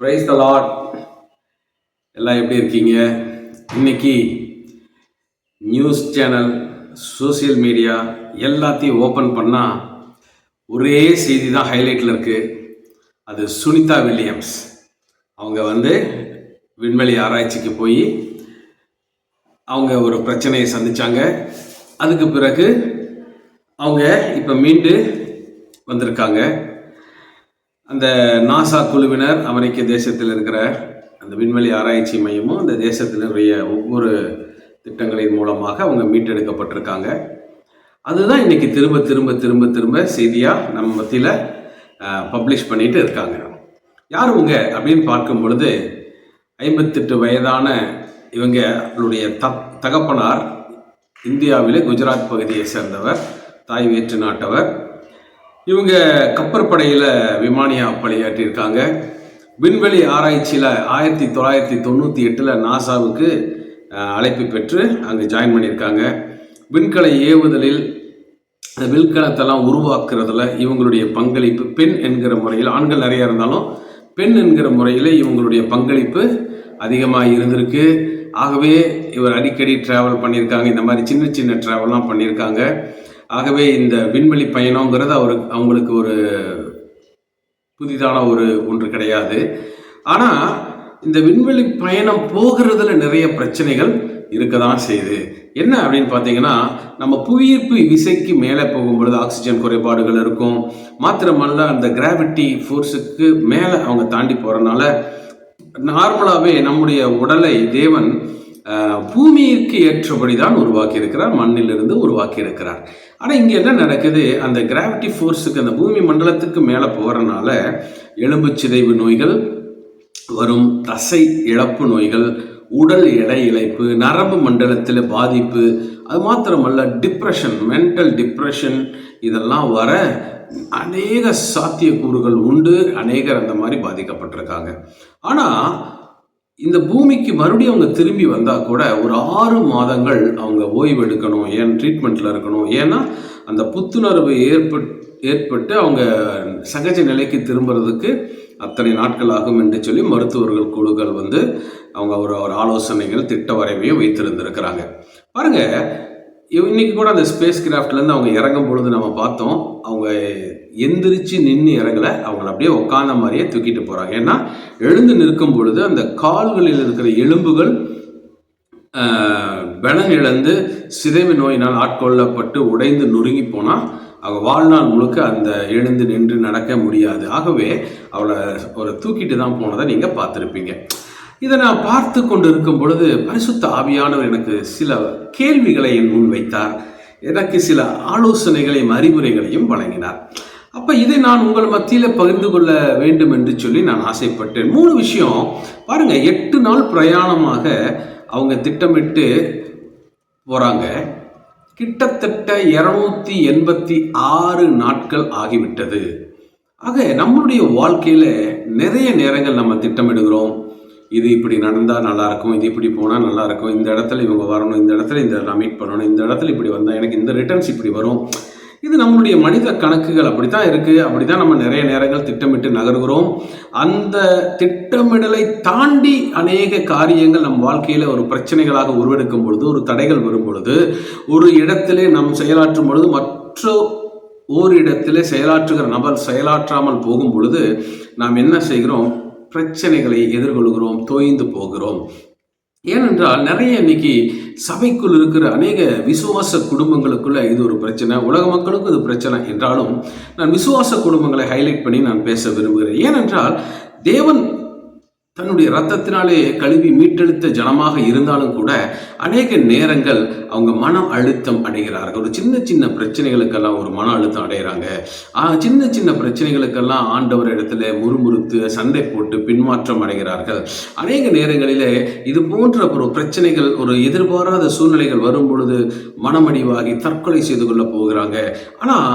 Praise the Lord எல்லாம் எப்படி இருக்கீங்க? இன்னைக்கு நியூஸ் சேனல் சோசியல் மீடியா எல்லாத்தையும் ஓப்பன் பண்ணால் ஒரே செய்தி தான் ஹைலைட்டில் இருக்குது அது சுனிதா வில்லியம்ஸ். அவங்க வந்து விண்வெளி ஆராய்ச்சிக்கு போய் அவங்க ஒரு பிரச்சனையை சந்தித்தாங்க அதுக்கு பிறகு அவங்க இப்போ மீண்டு வந்திருக்காங்க. அந்த நாசா குழுவினர் அமெரிக்க தேசத்தில் இருக்கிற அந்த விண்வெளி ஆராய்ச்சி மையமும் அந்த தேசத்தினுடைய ஒவ்வொரு திட்டங்களின் மூலமாக அவங்க மீட்டெடுக்கப்பட்டிருக்காங்க. அதுதான் இன்னைக்கு திரும்ப திரும்ப திரும்ப திரும்ப செய்தியாக நம்ம மத்தியில் பப்ளிஷ் பண்ணிட்டு இருக்காங்க. யார் இவங்க அப்படின்னு பார்க்கும் பொழுது ஐம்பத்தெட்டு வயதான இவங்க அவளுடைய தகப்பனார் இந்தியாவிலே குஜராத் பகுதியை சேர்ந்தவர் தாய் வேற்று நாட்டவர் இவங்க கப்பற்படையில் விமானியாக பணியாற்றியிருக்காங்க. விண்வெளி ஆராய்ச்சியில் ஆயிரத்தி தொள்ளாயிரத்தி தொண்ணூற்றி எட்டில் நாசாவுக்கு அழைப்பு பெற்று அங்கே ஜாயின் பண்ணியிருக்காங்க. விண்கலை ஏவுதலில் அந்த விண்கலத்தெல்லாம் உருவாக்குறதுல இவங்களுடைய பங்களிப்பு பெண் என்கிற முறையில் ஆண்கள் நிறைய இருந்தாலும் பெண் என்கிற முறையில் இவங்களுடைய பங்களிப்பு அதிகமாக இருந்திருக்கு. ஆகவே இவர் அடிக்கடி ட்ராவல் பண்ணியிருக்காங்க. இந்த மாதிரி சின்ன சின்ன ட்ராவல்லாம் பண்ணியிருக்காங்க. ஆகவே இந்த விண்வெளி பயணங்கிறது அவருக்கு அவங்களுக்கு ஒரு புதிதான ஒரு ஒன்று கிடையாது. ஆனால் இந்த விண்வெளி பயணம் போகிறதுல நிறைய பிரச்சனைகள் இருக்க தான் செய்யுது. என்ன அப்படின்னு பார்த்தீங்கன்னா நம்ம புவியீர்ப்பு விசைக்கு மேலே போகும்பொழுது ஆக்சிஜன் குறைபாடுகள் இருக்கும். மாத்திரமல்ல அந்த கிராவிட்டி ஃபோர்ஸுக்கு மேலே அவங்க தாண்டி போகிறனால நார்மலாகவே நம்முடைய உடலை தேவன் பூமிக்கு ஏற்றபடி தான் உருவாக்கி இருக்கிறார் மண்ணிலிருந்து உருவாக்கி இருக்கிறார் ஆனால் இங்கே என்ன நடக்குது? அந்த கிராவிட்டி ஃபோர்ஸுக்கு அந்த பூமி மண்டலத்துக்கு மேலே போகிறனால எலும்பு சிதைவு நோய்கள் வரும் தசை இழப்பு நோய்கள் உடல் எடை இழைப்பு நரம்பு மண்டலத்தில் பாதிப்பு அது மாத்திரமல்ல டிப்ரெஷன் மென்டல் டிப்ரெஷன் இதெல்லாம் வர அநேக சாத்தியக்கூறுகள் உண்டு அநேகர் அந்த மாதிரி பாதிக்கப்பட்டிருக்காங்க. ஆனால் இந்த பூமிக்கு மறுபடியும் அவங்க திரும்பி வந்தால் கூட ஒரு ஆறு மாதங்கள் அவங்க ஓய்வு எடுக்கணும் ஏன் ட்ரீட்மெண்ட்டில் இருக்கணும்? ஏன்னா அந்த புத்துணர்வு ஏற்பட் ஏற்பட்டு அவங்க சகஜ நிலைக்கு திரும்புறதுக்கு அத்தனை நாட்கள் ஆகும் என்று சொல்லி மருத்துவர்கள் குழுக்கள் வந்து அவங்க ஒரு ஒரு ஆலோசனைகள் திட்ட வரைவையும் வைத்திருந்திருக்கிறாங்க. பாருங்கள் இன்னைக்கு கூட அந்த ஸ்பேஸ் கிராஃப்ட்லேருந்து அவங்க இறங்கும் பொழுது நம்ம பார்த்தோம் அவங்க எந்திரிச்சு நின்று இறங்கலை. அவங்கள அப்படியே உட்காந்த மாதிரியே தூக்கிட்டு போகிறாங்க ஏன்னா எழுந்து நிற்கும் பொழுது அந்த கால்களில் இருக்கிற எலும்புகள் பலன் இழந்து சிதைவு நோயினால் ஆட்கொள்ளப்பட்டு உடைந்து நொறுங்கி போனால் அவள் வாழ்நாள் முழுக்க அந்த எழுந்து நின்று நடக்க முடியாது. ஆகவே அவளை ஒரு தூக்கிட்டு தான் போனதை நீங்கள் பார்த்துருப்பீங்க. இதை நான் பார்த்து கொண்டு இருக்கும் பொழுது பரிசுத்த ஆவியானவர் எனக்கு சில கேள்விகளை என் முன் வைத்தார். எனக்கு சில ஆலோசனைகளையும் அறிவுரைகளையும் வழங்கினார். அப்ப இதை நான் உங்கள் மத்தியில பகிர்ந்து கொள்ள வேண்டும் என்று சொல்லி நான் ஆசைப்பட்டேன். மூணு விஷயம். பாருங்க எட்டு நாள் பிரயாணமாக அவங்க திட்டமிட்டு போறாங்க. கிட்டத்தட்ட இருநூத்தி எண்பத்தி ஆறு நாட்கள் ஆகிவிட்டது. ஆக நம்மளுடைய வாழ்க்கையில நிறைய நேரங்கள் நம்ம திட்டமிடுகிறோம். இது இப்படி நடந்தால் நல்லா இருக்கும் இது இப்படி போனால் நல்லா இருக்கும் இந்த இடத்துல இவங்க வரணும் இந்த இடத்துல இந்த நான் மீட் பண்ணணும் இந்த இடத்துல இப்படி வந்தால் எனக்கு இந்த ரிட்டர்ன்ஸ் இப்படி வரும். இது நம்மளுடைய மனித கணக்குகள் அப்படி தான் இருக்குது அப்படி தான் நம்ம நிறைய நேரங்கள் திட்டமிட்டு நகர்கிறோம். அந்த திட்டமிடலை தாண்டி அநேக காரியங்கள் நம் வாழ்க்கையில் ஒரு பிரச்சனைகளாக உருவெடுக்கும் பொழுது ஒரு தடைகள் வரும் பொழுது ஒரு இடத்திலே நாம் செயலாற்றும் பொழுது மற்ற ஓரிடத்திலே செயலாற்றுகிற நபர் செயலாற்றாமல் போகும் பொழுது நாம் என்ன செய்கிறோம்? பிரச்சனைகளை எதிர்கொள்கிறோம் தோய்ந்து போகிறோம். ஏனென்றால் நிறைய இன்னைக்கு சபைக்குள் இருக்கிற அநேக விசுவாச குடும்பங்களுக்குள்ள இது ஒரு பிரச்சனை உலக மக்களுக்கும் இது பிரச்சனை என்றாலும் நான் விசுவாச குடும்பங்களை ஹைலைட் பண்ணி நான் பேச விரும்புகிறேன். ஏனென்றால் தேவன் தன்னுடைய ரத்தத்தினாலே கழுவி மீட்டெடுத்த ஜனமாக இருந்தாலும் கூட அநேக நேரங்கள் அவங்க மன அழுத்தம் அடைகிறார்கள். ஒரு சின்ன சின்ன பிரச்சனைகளுக்கெல்லாம் ஒரு மன அழுத்தம் அடைகிறாங்க. சின்ன சின்ன பிரச்சனைகளுக்கெல்லாம் ஆண்டவர் இடத்துல முறுமுறுத்து சண்டை போட்டு பின்மாற்றம் அடைகிறார்கள். அநேக நேரங்களிலே இது போன்ற ஒரு பிரச்சனைகள் ஒரு எதிர்பாராத சூழ்நிலைகள் வரும் பொழுது மனமடிவாகி தற்கொலை செய்து கொள்ள போகிறாங்க. ஆனால்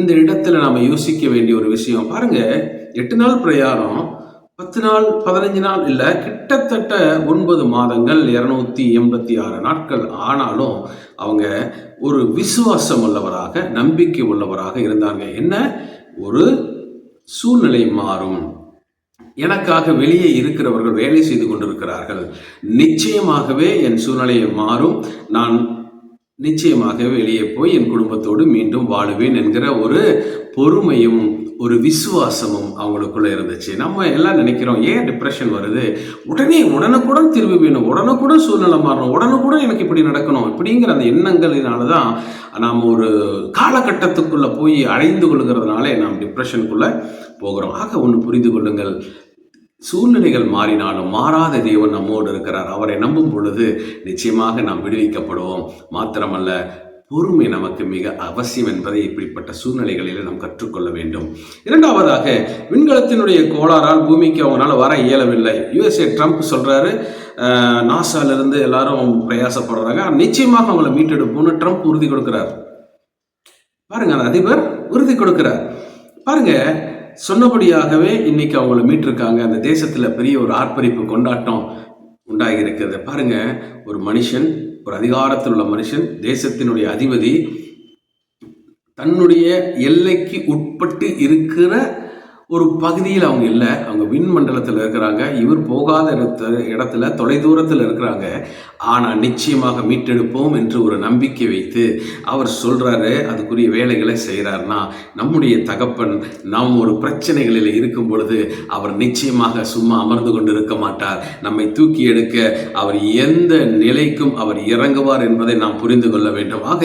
இந்த இடத்துல நாம் யோசிக்க வேண்டிய ஒரு விஷயம் பாருங்க எட்டு நாள் பிரயாணம் பத்து நாள் பதினஞ்சு நாள் இல்லை கிட்டத்தட்ட ஒன்பது மாதங்கள் இரநூத்தி எண்பத்தி ஆறு நாட்கள் ஆனாலும் அவங்க ஒரு விசுவாசம் உள்ளவராக நம்பிக்கை உள்ளவராக இருந்தாங்க. என்ன? ஒரு சூழ்நிலை மாறும். எனக்காக வெளியே இருக்கிறவர்கள் வேலை செய்து கொண்டிருக்கிறார்கள். நிச்சயமாகவே என் சூழ்நிலையை மாறும். நான் நிச்சயமாக வெளியே போய் என் குடும்பத்தோடு மீண்டும் வாழுவேன் என்கிற ஒரு பொறுமையும் ஒரு விசுவாசமும் அவங்களுக்குள்ள இருந்துச்சு. நம்ம எல்லாம் நினைக்கிறோம் ஏன் டிப்ரெஷன் வருது? உடனே உடனுக்குடன் திரும்பி வேணும் உடனுக்குடன் சூழ்நிலை மாறணும் உடனுக்குடன் எனக்கு இப்படி நடக்கணும் இப்படிங்கிற அந்த எண்ணங்களினால தான் நாம் ஒரு காலகட்டத்துக்குள்ளே போய் அடைந்து கொள்கிறதுனாலே நாம் டிப்ரெஷனுக்குள்ளே போகிறோம். ஆக ஒன்று புரிந்து கொள்ளுங்கள். சூழ்நிலைகள் மாறினாலும் மாறாத தேவன் நம்மோடு இருக்கிறார். அவரை நம்பும் பொழுது நிச்சயமாக நாம் விடுவிக்கப்படுவோம். மாத்திரமல்ல பொறுமை நமக்கு மிக அவசியம் என்பதை இப்படிப்பட்ட சூழ்நிலைகளில் நாம் கற்றுக்கொள்ள வேண்டும். இரண்டாவதாக விண்கலத்தினுடைய கோளாறால் பூமிக்கு அவங்களால வர இயலவில்லை. யுஎஸ்ஏ ட்ரம்ப் சொல்றாரு நாசாலிருந்து எல்லாரும் பிரயாசப்படுறாங்க. நிச்சயமாக அவங்கள மீட்டெடுப்போம்னு ட்ரம்ப் உறுதி கொடுக்கிறார். பாருங்க அந்த அதிபர் உறுதி கொடுக்கிறார். பாருங்க சொன்னபடியாகவே இன்னைக்கு அவங்கள மீட்டிருக்காங்க. அந்த தேசத்தில் பெரிய ஒரு ஆர்ப்பரிப்பு கொண்டாட்டம் உண்டாகி இருக்கிறது பாருங்க ஒரு மனுஷன் ஒரு அதிகாரத்தில் உள்ள மனுஷன் தேசத்தினுடைய அதிபதி தன்னுடைய எல்லைக்கு உட்பட்டு இருக்கிற ஒரு பகுதியில் அவங்க இல்லை. அவங்க விண் மண்டலத்தில் இருக்கிறாங்க. இவர் போகாத இடத்துல தொலைதூரத்தில் இருக்கிறாங்க. ஆனால் நிச்சயமாக மீட்டெடுப்போம் என்று ஒரு நம்பிக்கை வைத்து அவர் சொல்கிறாரு அதுக்குரிய வேலைகளை செய்கிறாருன்னா நம்முடைய தகப்பன் நாம் ஒரு பிரச்சனைகளில் இருக்கும் பொழுது அவர் நிச்சயமாக சும்மா அமர்ந்து கொண்டு இருக்க மாட்டார். நம்மை தூக்கி எடுக்க அவர் எந்த நிலைக்கும் அவர் இறங்குவார் என்பதை நாம் புரிந்து கொள்ள வேண்டும். ஆக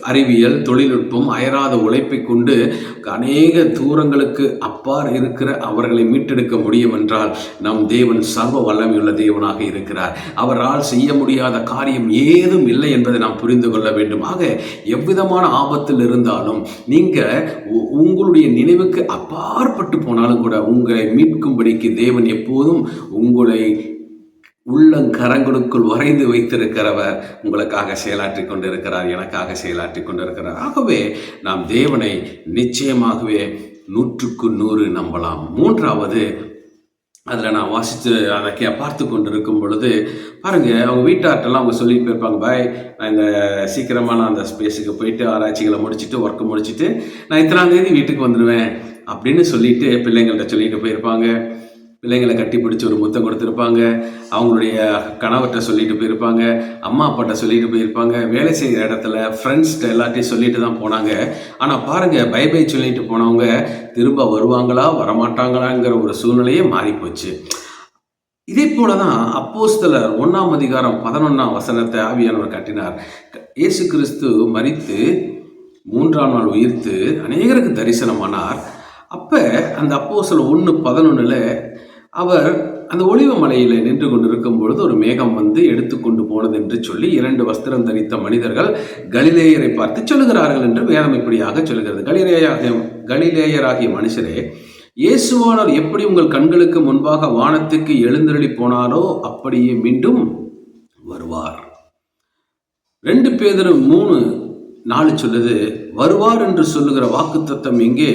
அறிவியல் தொழில்நுட்பம் அயராத உழைப்பை கொண்டு அநேக தூரங்களுக்கு அப்பார் இருக்கிற அவர்களை மீட்டெடுக்க முடியும் என்றால் நம் தேவன் சர்வ வல்லமையுள்ள தேவனாக இருக்கிறார். அவரால் செய்ய முடியாத காரியம் ஏதும் இல்லை என்பதை நாம் புரிந்து கொள்ள வேண்டும். ஆக எவ்விதமான ஆபத்தில் இருந்தாலும் நீங்கள் உங்களுடைய நினைவுக்கு அப்பாற்பட்டு போனாலும் கூட உங்களை மீட்கும்படிக்கு தேவன் எப்போதும் உங்களை உள்ளங்கரங்களுக்குள் வரைந்து வைத்திருக்கிறவர் உங்களுக்காக செயலாற்றி கொண்டிருக்கிறார் எனக்காக செயலாற்றி கொண்டிருக்கிறார். ஆகவே நாம் தேவனை நிச்சயமாகவே நூற்றுக்கு நூறு நம்பலாம். மூன்றாவது அதில் நான் வாசித்து அதை கே பார்த்து கொண்டு இருக்கும் பொழுது பாருங்கள் அவங்க வீட்டார்ட்டெல்லாம் அவங்க சொல்லிட்டு போயிருப்பாங்க பாய் நான் இந்த சீக்கிரமாக நான் அந்த ஸ்பேஸுக்கு போயிட்டு ஆராய்ச்சிகளை முடிச்சுட்டு ஒர்க்கு முடிச்சுட்டு நான் இத்தனாந்தேதி வீட்டுக்கு வந்துடுவேன் அப்படின்னு சொல்லிட்டு பிள்ளைங்கள்ட்ட சொல்லிட்டு போயிருப்பாங்க. பிள்ளைங்களை கட்டி பிடிச்சி ஒரு முத்தம் கொடுத்துருப்பாங்க. அவங்களுடைய கணவர்கிட்ட சொல்லிட்டு போயிருப்பாங்க. அம்மா அப்பாட்ட சொல்லிட்டு போயிருப்பாங்க. வேலை செய்கிற இடத்துல ஃப்ரெண்ட்ஸ்கிட்ட எல்லாத்தையும் சொல்லிட்டு தான் போனாங்க. ஆனால் பாருங்கள் பை பை சொல்லிட்டு போனவங்க திரும்ப வருவாங்களா வரமாட்டாங்களாங்கிற ஒரு சூழ்நிலையே மாறிப்போச்சு. இதே போல தான் அப்போஸ்தலர் ஒன்றாம் அதிகாரம் பதினொன்றாம் வசனத்தை ஆவியானவர் கட்டினார். இயேசு கிறிஸ்து மறித்து மூன்றாம் நாள் உயிர்த்து அநேகருக்கு தரிசனமானார். அப்போ அந்த அப்போ சில ஒன்று பதினொன்றில் அவர் அந்த ஒளிவு மலையில் நின்று கொண்டிருக்கும் பொழுது ஒரு மேகம் வந்து எடுத்துக்கொண்டு போனது என்று சொல்லி இரண்டு வஸ்திரம் தரித்த மனிதர்கள் கலிலேயரை பார்த்து சொல்லுகிறார்கள் என்று வேதம் இப்படியாக சொல்லுகிறது. கலிலேயாக கலிலேயராகிய மனுஷரே இயேசுவானவர் எப்படி உங்கள் கண்களுக்கு முன்பாக வானத்துக்கு எழுந்தருளி போனாரோ அப்படியே மீண்டும் வருவார். ரெண்டு பேதரும் மூணு நாலு சொல்லுது வருவார் என்று சொல்லுகிற வாக்கு தத்துவம் எங்கே?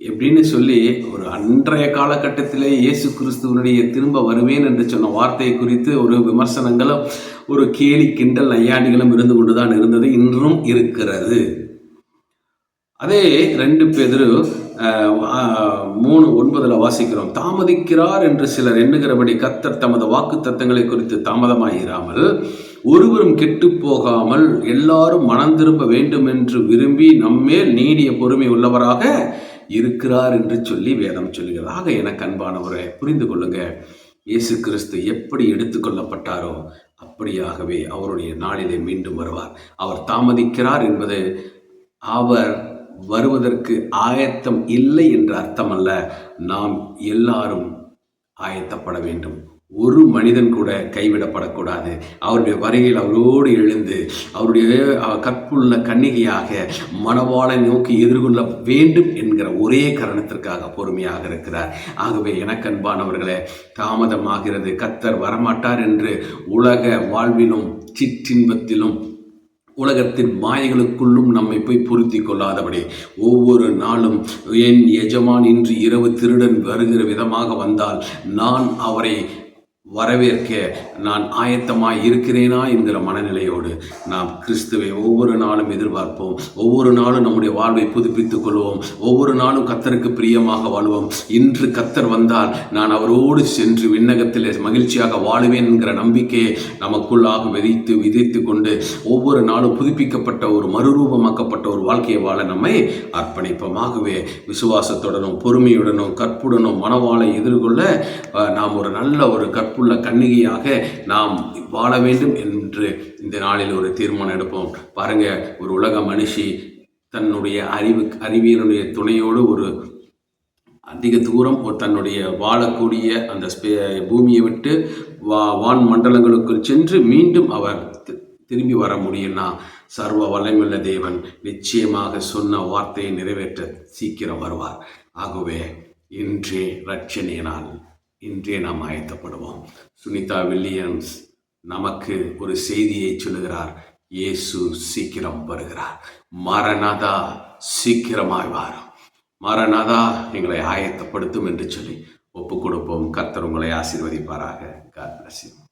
எப்படின்னு சொல்லி ஒரு அன்றைய காலகட்டத்திலே இயேசு கிறிஸ்துவனுடைய திரும்ப வருவேன் என்று சொன்ன வார்த்தையை குறித்து ஒரு விமர்சனங்களும் ஒரு கேலி கிண்டல் நையாண்டிகளும் இருந்து கொண்டுதான் இருந்தது இன்றும் இருக்கிறது. அதே ரெண்டு பேர் மூணு ஒன்பதில் வாசிக்கிறோம். தாமதிக்கிறார் என்று சிலர் எண்ணுகிறபடி கத்தர் தமது வாக்கு தத்தங்களை குறித்து தாமதமாயிராமல் ஒருவரும் கெட்டு போகாமல் எல்லாரும் மனம் திரும்ப வேண்டும் என்று விரும்பி நம்மேல் நீடிய பொறுமை உள்ளவராக இருக்கிறார் என்று சொல்லி வேதம் சொல்கிறது ஆக எனக்கு அன்பானவரை புரிந்து கொள்ளுங்க. இயேசு கிறிஸ்து எப்படி எடுத்துக்கொள்ளப்பட்டாரோ அப்படியாகவே அவருடைய நாளிலே மீண்டும் வருவார். அவர் தாமதிக்கிறார் என்பது அவர் வருவதற்கு ஆயத்தம் இல்லை என்ற அர்த்தமல்ல. நாம் எல்லாரும் ஆயத்தப்பட வேண்டும். ஒரு மனிதன் கூட கைவிடப்படக்கூடாது. அவருடைய வருகையில் அவரோடு எழுந்து அவருடைய கற்புள்ள கன்னிகையாக மனவாளை நோக்கி எதிர்கொள்ள வேண்டும் என்கிற ஒரே காரணத்திற்காக பொறுமையாக இருக்கிறார். ஆகவே எனக்கன்பானவர்களே தாமதமாகிறது. கத்தர் வரமாட்டார் என்று உலக வாழ்விலும் சிற்றின்பத்திலும் உலகத்தின் மாயைகளுக்குள்ளும் நம்மை போய் பொருத்தி கொள்ளாதபடி ஒவ்வொரு நாளும் என் எஜமான் இன்று இரவு திருடன் வருகிற விதமாக வந்தால் நான் அவரை வரவேற்க நான் ஆயத்தமாக இருக்கிறேனா என்கிற மனநிலையோடு நாம் கிறிஸ்துவை ஒவ்வொரு நாளும் எதிர்பார்ப்போம். ஒவ்வொரு நாளும் நம்முடைய வாழ்வை புதுப்பித்துக் கொள்வோம். ஒவ்வொரு நாளும் கத்தருக்கு பிரியமாக வாழ்வோம். இன்று கத்தர் வந்தால் நான் அவரோடு சென்று விண்ணகத்தில் மகிழ்ச்சியாக வாழுவேன் என்கிற நம்பிக்கையை நமக்குள்ளாக விதைத்து விதைத்து கொண்டு ஒவ்வொரு நாளும் புதுப்பிக்கப்பட்ட ஒரு மறுரூபமாக்கப்பட்ட ஒரு வாழ்க்கையை வாழ நம்மை அர்ப்பணிப்பமாகவே விசுவாசத்துடனும் பொறுமையுடனும் கற்புடனும் மனவாளை எதிர்கொள்ள நாம் ஒரு நல்ல ஒரு கற்புள்ள கண்ணிகையாக நாம் வாழ வேண்டும் என்று இந்த நாளில் ஒரு தீர்மானம் எடுப்போம். பாருங்க ஒரு உலக மனுஷி தன்னுடைய அறிவு அறிவியலுடைய துணையோடு ஒரு அதிக தூரம் ஒரு தன்னுடைய வாழக்கூடிய அந்த ஸ்பே பூமியை விட்டு வா வான் மண்டலங்களுக்குள் சென்று மீண்டும் அவர் தி- திரும்பி வர முடியும்னா சர்வ வல்லமுள்ள தேவன் நிச்சயமாக சொன்ன வார்த்தையை நிறைவேற்ற சீக்கிரம் வருவார். ஆகவே இன்றே ரட்சணிய நாள் இன்றே நாம் ஆயத்தப்படுவோம். சுனிதா வில்லியம்ஸ் நமக்கு ஒரு செய்தியை சொல்லுகிறார். இயேசு சீக்கிரம் வருகிறார். மரணதா சீக்கிரமாய் வாரும். மரணதா எங்களை ஆயத்தப்படுத்தும் என்று சொல்லி ஒப்பு கொடுப்போம் கத்தர் உங்களை ஆசீர்வதிப்பாராக. God bless.